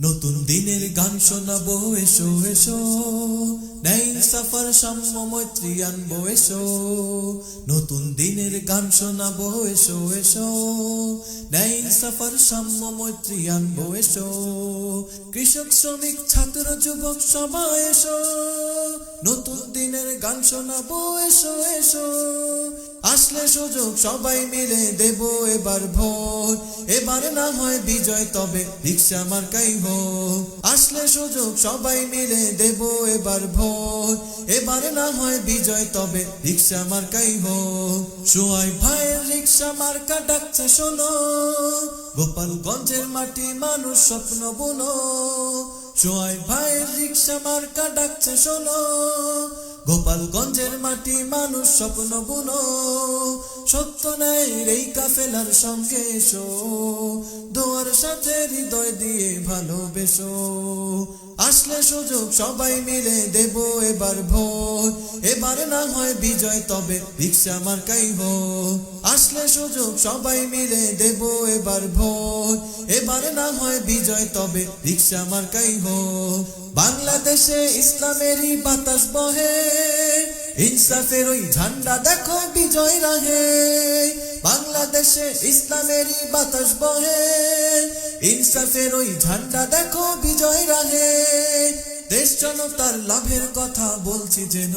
নতুন দিনের গান শোনাবো, এসো এসো। নেই সফর, সাম্য, মৈত্রী আনব, এসো। নতুন দিনের গান শোনাবো, এসো এসো। নেই সফর, সাম্য, মৈত্রী আনব, এসো। কৃষক, শ্রমিক, ছাত্র, যুবক সবাই এসো। নতুন দিনের গান শোনাবো, এসো এসো। আসলে সুযোগ সবাই মিলে দেব এবার ভোট। এবার না হয় বিজয়, তবে রিক্সা মার্কাই হোক আসলে সুযোগ সবাই মিলে দেব এবার ভোট এবার না হয় বিজয়, তবে রিক্সা মার্কাই হোক সোয়াই ভাইয়ের রিক্সা মার্কা ডাকছে, শোনো। গোপালগঞ্জের মাটি মানুষ স্বপ্ন বুনো। সোয়াই ভাইয়ের রিক্সা মার্কা ডাকছে, শোনো। গোপালগঞ্জের মাটি মানুষ স্বপ্ন বুনো। সত্য নেই এই কাফেলার সঙ্গে এসো। দোয়ার সাথে হৃদয় দিয়ে ভালোবেসো। আসলে সুযোগ সবাই মিলে দেব এবার ভোট। এবার না হয় বিজয়, তবে রিক্সা মার্কাই হোক। আসলে সুযোগ সবাই মিলে দেব এবার ভোট। এবার না হয় বিজয়, তবে রিক্সা মার্কাই হোক। বাংলাদেশে ইসলামেরই বাতাস বহে। ইনসাফের ওই ঝান্ডা দেখো বিজয় রাহে। বাংলাদেশে ইসলামেরই বাতাস বহে। ইনসাফের ওই ঝান্ডা দেখো বিজয় রাহে। দেশ জনতার লাভের কথা বলছি যেন।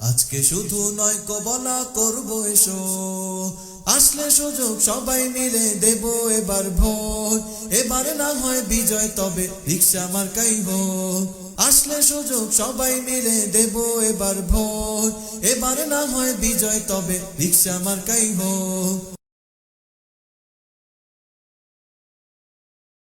আজকে শুধু নয় কবলা করব এসো। আসলে সুযোগ সবাই মিলে দেব এবার ভোট। এবার না হয় বিজয়, তবে রিক্সা মার্কাই হোক আসলে সুযোগ সবাই মিলে দেব এবার ভোট। এবার না হয় বিজয়, তবে রিক্সা মার্কাই হোক